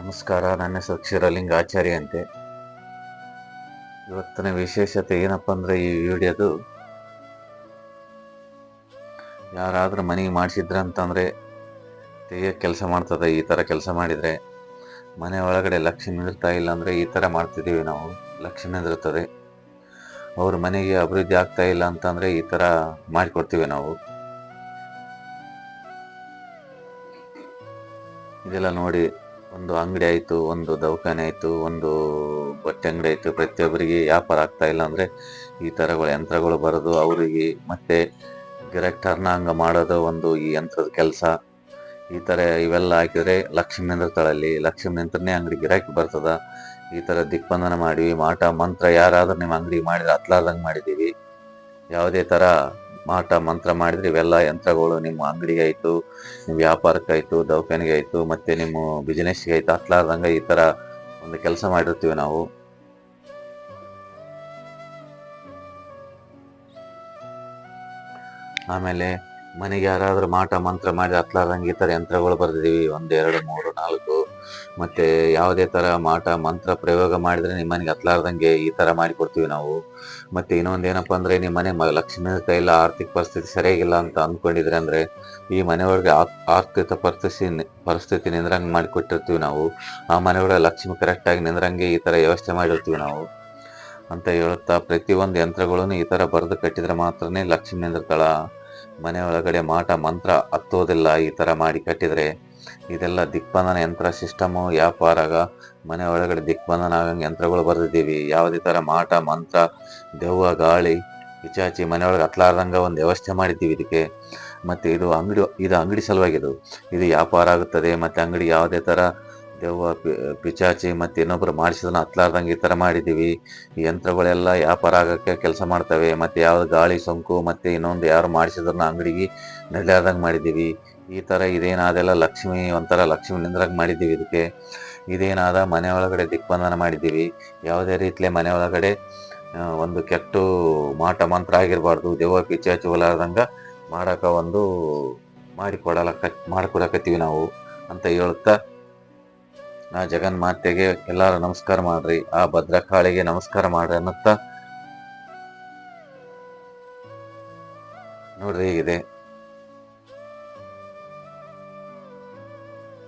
ನಮಸ್ಕಾರ, ನನ್ನ ಹೆಸರು ಆಚಾರ್ಯ ಅಂತೆ. ಇವತ್ತಿನ ವಿಶೇಷತೆ ಏನಪ್ಪ ಅಂದರೆ ಈ ವಿಡಿಯೋದು, ಯಾರಾದರೂ ಮನೆಗೆ ಮಾಡಿಸಿದ್ರ ಅಂತಂದ್ರೆ ತೆಗಿಯ ಕೆಲಸ ಮಾಡ್ತದೆ, ಈ ಥರ ಕೆಲಸ ಮಾಡಿದ್ರೆ. ಮನೆ ಒಳಗಡೆ ಲಕ್ಷ್ಮಿ ನಿಲ್ತಾ ಇಲ್ಲ ಅಂದ್ರೆ ಈ ಥರ ಮಾಡ್ತಿದ್ದೀವಿ ನಾವು ಲಕ್ಷ್ಮಿ ನಿಂದಿರ್ತದೆ ಅವ್ರ ಮನೆಗೆ ಅಭಿವೃದ್ಧಿ ಆಗ್ತಾ ಇಲ್ಲ ಅಂತಂದ್ರೆ ಈ ಥರ ಮಾಡಿಕೊಡ್ತೀವಿ ನಾವು. ಇದೆಲ್ಲ ನೋಡಿ ಒಂದು ಅಂಗಡಿ ಆಯಿತು, ಒಂದು ದವಾಖಾನೆ ಆಯಿತು, ಒಂದು ಬಟ್ಟೆ ಅಂಗಡಿ ಆಯಿತು. ಪ್ರತಿಯೊಬ್ಬರಿಗೆ ವ್ಯಾಪಾರ ಆಗ್ತಾ ಇಲ್ಲ ಅಂದರೆ ಈ ಥರಗಳು ಯಂತ್ರಗಳು ಬರೋದು, ಅವರಿಗೆ ಮತ್ತೆ ಗಿರಾಕ್ ಹಂಗೆ ಮಾಡೋದು ಒಂದು ಈ ಯಂತ್ರದ ಕೆಲಸ. ಈ ಥರ ಇವೆಲ್ಲ ಹಾಕಿದರೆ ಲಕ್ಷ್ಮಿ ನಿಂದಿರ್ತಾಳಲ್ಲಿ ಲಕ್ಷ್ಮಿ ನಿಂತನೇ ಅಂಗಡಿ ಗಿರಾಕಿ ಬರ್ತದ. ಈ ಥರ ದಿಗ್ಬಂಧನ ಮಾಡಿವಿ ಮಾಟ, ಮಂತ್ರ ಯಾರಾದರೂ ನಿಮ್ಮ ಅಂಗಡಿ ಮಾಡಿದ್ರೆ ಹತ್ಲಾರ್ದಂಗೆ ಮಾಡಿದ್ದೀವಿ. ಯಾವುದೇ ಥರ ಮಾಟ ಮಂತ್ರ ಮಾಡಿದ್ರೆ ಇವೆಲ್ಲ ಯಂತ್ರಗಳು ನಿಮ್ಮ ಅಂಗಡಿಗೆ ಆಯಿತು, ನಿಮ್ಮ ವ್ಯಾಪಾರಕ್ಕಾಯ್ತು ದವಾಖಾನೆಗೆ ಆಯ್ತು, ಮತ್ತೆ ನಿಮ್ಮ ಬಿಸ್ನೆಸ್ಗೆ ಆಯ್ತು ಹತ್ಲಾರ್ದಂಗ ಈ ತರ ಒಂದು ಕೆಲಸ ಮಾಡಿರ್ತೀವಿ ನಾವು. ಆಮೇಲೆ ಮನೆಗೆ ಯಾರಾದ್ರೂ ಮಾಟ ಮಂತ್ರ ಮಾಡಿ ಹತ್ಲಾರ್ದಂಗೆ ಈ ತರ ಯಂತ್ರಗಳು ಬರ್ದಿದೀವಿ. ಒಂದ್, ಎರಡು, ಮೂರು, ನಾಲ್ಕು. ಮತ್ತೆ ಯಾವುದೇ ತರ ಮಾಟ, ಮಂತ್ರ ಪ್ರಯೋಗ ಮಾಡಿದ್ರೆ ನಿಮ್ಮ ಮನೆಗೆ ಹತ್ಲಾರ್ದಂಗೆ ಈ ತರ ಮಾಡಿ ಕೊಡ್ತೀವಿ ನಾವು. ಮತ್ತೆ ಇನ್ನೊಂದ್ ಏನಪ್ಪಾ ಅಂದ್ರೆ ನಿಮ್ಮ ಮನೆ ಲಕ್ಷ್ಮೀ ಇಲ್ಲ ಆರ್ಥಿಕ ಪರಿಸ್ಥಿತಿ ಸರಿಯಾಗಿಲ್ಲ ಅಂತ ಅಂದ್ಕೊಂಡಿದ್ರೆ ಅಂದ್ರೆ ಈ ಮನೆಯೊಳಗೆ ಆರ್ಥಿಕ ಪರಿಸ್ಥಿತಿ ಪರಿಸ್ಥಿತಿ ನಿಂದ್ರಂಗೆ ಮಾಡಿ ಕೊಟ್ಟಿರ್ತೀವಿ ನಾವು. ಆ ಮನೆಯೊಳಗೆ ಲಕ್ಷ್ಮಿ ಕರೆಕ್ಟ್ ಆಗಿ ನಿಂದ್ರಂಗೆ ಈ ತರ ವ್ಯವಸ್ಥೆ ಮಾಡಿರ್ತೀವಿ ನಾವು. ಅಂತ ಹೇಳುತ್ತಾ ಪ್ರತಿಯೊಂದು ಯಂತ್ರಗಳನ್ನು ಈ ತರ ಬರೆದು ಕಟ್ಟಿದ್ರೆ ಮಾತ್ರನೇ ಲಕ್ಷ್ಮಿ ನಿಂದಿರ್ತಾಳ. ಮನೆ ಮಾಟ, ಮಂತ್ರ ಹತ್ತೋದಿಲ್ಲ ಈ ತರ ಮಾಡಿ ಕಟ್ಟಿದ್ರೆ. ಇದೆಲ್ಲ ದಿಕ್ಬಂಧನ ಯಂತ್ರ ಸಿಸ್ಟಮು, ವ್ಯಾಪಾರಾಗ, ಮನೆ ಒಳಗಡೆ ದಿಕ್ಬಂಧನ ಆಗಂಗೆ ಯಂತ್ರಗಳು ಬರೆದಿದ್ದೀವಿ. ಯಾವುದೇ ತರ ಮಾಟ, ಮಂತ್ರ, ದೆವ್ವ, ಗಾಳಿ, ಪಿಚಾಚಿ ಮನೆಯೊಳಗೆ ಹತ್ಲಾರ್ದಂಗ ಒಂದು ವ್ಯವಸ್ಥೆ ಮಾಡಿದ್ದೀವಿ ಇದಕ್ಕೆ. ಮತ್ತೆ ಇದು ಅಂಗಡಿ ಇದು ಅಂಗಡಿ ಸಲುವಾಗಿ ಇದು ವ್ಯಾಪಾರ ಆಗುತ್ತದೆ, ಮತ್ತೆ ಅಂಗಡಿ ಯಾವುದೇ ತರ ದೆವ್ವ ಪಿಚಾಚಿ ಮತ್ತೆ ಇನ್ನೊಬ್ರು ಮಾಡಿಸಿದನ್ನ ಹತ್ಲಾರ್ದಂಗೆ ಈ ತರ ಮಾಡಿದ್ದೀವಿ. ಈ ಯಂತ್ರಗಳೆಲ್ಲ ವ್ಯಾಪಾರ ಆಗಕ್ಕೆ ಕೆಲಸ ಮಾಡ್ತವೆ. ಮತ್ತೆ ಯಾವ್ದು ಗಾಳಿ, ಸೋಂಕು, ಮತ್ತೆ ಇನ್ನೊಂದು ಯಾರು ಮಾಡಿಸಿದ್ರನ್ನ ಅಂಗಡಿಗೆ ನಡ್ಲಾರ್ದಂಗೆ ಮಾಡಿದ್ದೀವಿ. ಈ ತರ ಇದೇನಾದೆಲ್ಲ ಲಕ್ಷ್ಮಿ, ಒಂಥರ ಲಕ್ಷ್ಮಿ ನಿಂದ್ರಾಗ ಮಾಡಿದ್ದೀವಿ ಇದಕ್ಕೆ. ಇದೇನಾದ ಮನೆ ಒಳಗಡೆ ದಿಗ್ಬಂಧನ ಮಾಡಿದ್ದೀವಿ. ಯಾವುದೇ ರೀತಿಲೇ ಮನೆ ಒಳಗಡೆ ಒಂದು ಕೆಟ್ಟು ಮಾಟ ಮಂತ್ರ ಆಗಿರಬಾರ್ದು, ದೆವ್ವ ಹಚ್ಚು ಹೋಲಾರ್ದಂಗ ಮಾಡಕ ಒಂದು ಮಾಡಿಕೊಡಲಕ್ಕ ಮಾಡಿಕೊಡಕತ್ತೀವಿ ನಾವು ಅಂತ ಹೇಳುತ್ತಾ ನಾ ಜಗನ್ಮಾತೆಗೆ ಎಲ್ಲರೂ ನಮಸ್ಕಾರ ಮಾಡ್ರಿ. ಆ ಭದ್ರಕಾಳಿಗೆ ನಮಸ್ಕಾರ ಮಾಡ್ರಿ ಅನ್ನುತ್ತಾ ನೋಡ್ರಿ ಹೇಗಿದೆ.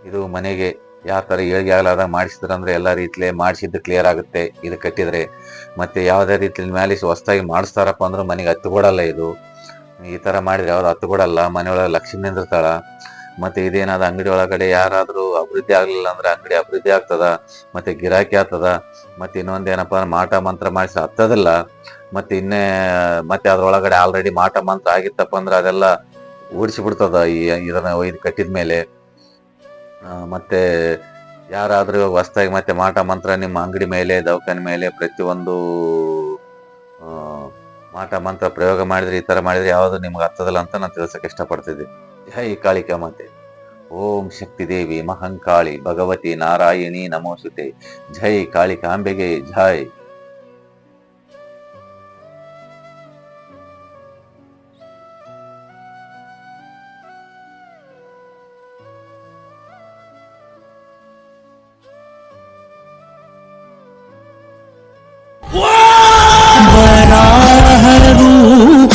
ಇದು ಮನೆಗೆ ಯಾವ ತರ ಏಳಿಗೆ ಆಗಲಾದ ಮಾಡಿಸಿದ್ರೆ ಅಂದ್ರೆ ಎಲ್ಲಾ ರೀತಿಲಿ ಮಾಡಿಸಿದ್ದು ಕ್ಲಿಯರ್ ಆಗುತ್ತೆ. ಇದು ಕಟ್ಟಿದರೆ ಮತ್ತೆ ಯಾವುದೇ ರೀತಿ ಮ್ಯಾಲೆ ಹೊಸದಾಗಿ ಮಾಡಿಸ್ತಾರಪ್ಪ ಅಂದ್ರೆ ಮನೆಗೆ ಹತ್ತು ಕೊಡಲ್ಲ ಇದು. ಈ ತರ ಮಾಡಿದ್ರೆ ಯಾವ್ದು ಹತ್ತು ಕೊಡಲ್ಲ ಮನೆಯೊಳಗೆ ಲಕ್ಷ್ಮಿ ನಿಂದಿರ್ತಾಳ. ಮತ್ತೆ ಇದೇನಾದ ಅಂಗಡಿ ಒಳಗಡೆ ಯಾರಾದರೂ ಅಭಿವೃದ್ಧಿ ಆಗಲಿಲ್ಲ ಅಂದ್ರೆ ಅಂಗಡಿ ಅಭಿವೃದ್ಧಿ ಆಗ್ತದ, ಮತ್ತೆ ಗಿರಾಕಿ ಆಗ್ತದ, ಮತ್ತೆ ಅಂದ್ರೆ ಮಾಟ ಮಂತ್ರ ಮಾಡಿಸಿ ಹತ್ತದಿಲ್ಲ. ಮತ್ತೆ ಇನ್ನೇ ಮತ್ತೆ ಅದ್ರೊಳಗಡೆ ಆಲ್ರೆಡಿ ಮಾಟ ಮಂತ್ರ ಆಗಿತ್ತಪ್ಪ ಅಂದ್ರೆ ಅದೆಲ್ಲ ಓಡಿಸಿಬಿಡ್ತದ ಈ ಇದನ್ನ ಇದು ಕಟ್ಟಿದ ಮೇಲೆ ಮತ್ತೆ ಯಾರಾದರೂ ಹೊಸ್ದಾಗಿ ಮತ್ತೆ ಮಾಟ ಮಂತ್ರ ನಿಮ್ಮ ಅಂಗಡಿ ಮೇಲೆ, ದವಾಖಾನೆ ಮೇಲೆ ಪ್ರತಿಯೊಂದು ಮಾಟ ಮಂತ್ರ ಪ್ರಯೋಗ ಮಾಡಿದರೆ ಈ ಥರ ಮಾಡಿದರೆ ಯಾವುದು ನಿಮ್ಗೆ ಹತ್ತದಲ್ಲ ಅಂತ ನಾನು ತಿಳಿಸೋಕೆ ಇಷ್ಟಪಡ್ತಿದ್ದೆ. ಜೈ ಕಾಳಿಕಾ ಮಾತೆ. ಓಂ ಶಕ್ತಿ ದೇವಿ ಮಹಂಕಾಳಿ ಭಗವತಿ ನಾರಾಯಣಿ ನಮೋಸುತೆ ಜೈ ಕಾಳಿಕಾಂಬೆಗೆ ಜೈ.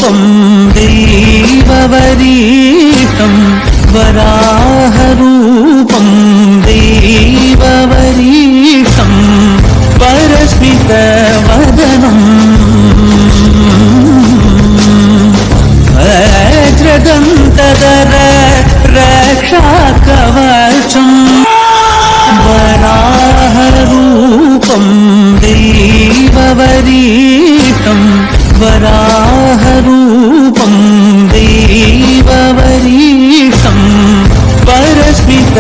രൂപം ദൈവവരീതം വരാഹരൂപം ദൈവവരീതം പരസ്മിത വദനം വജ്രദന്തര രക്ഷാകവചം വരാഹരൂപം ദൈവവരീതം വരാ रूपं देववरीतं परस्मित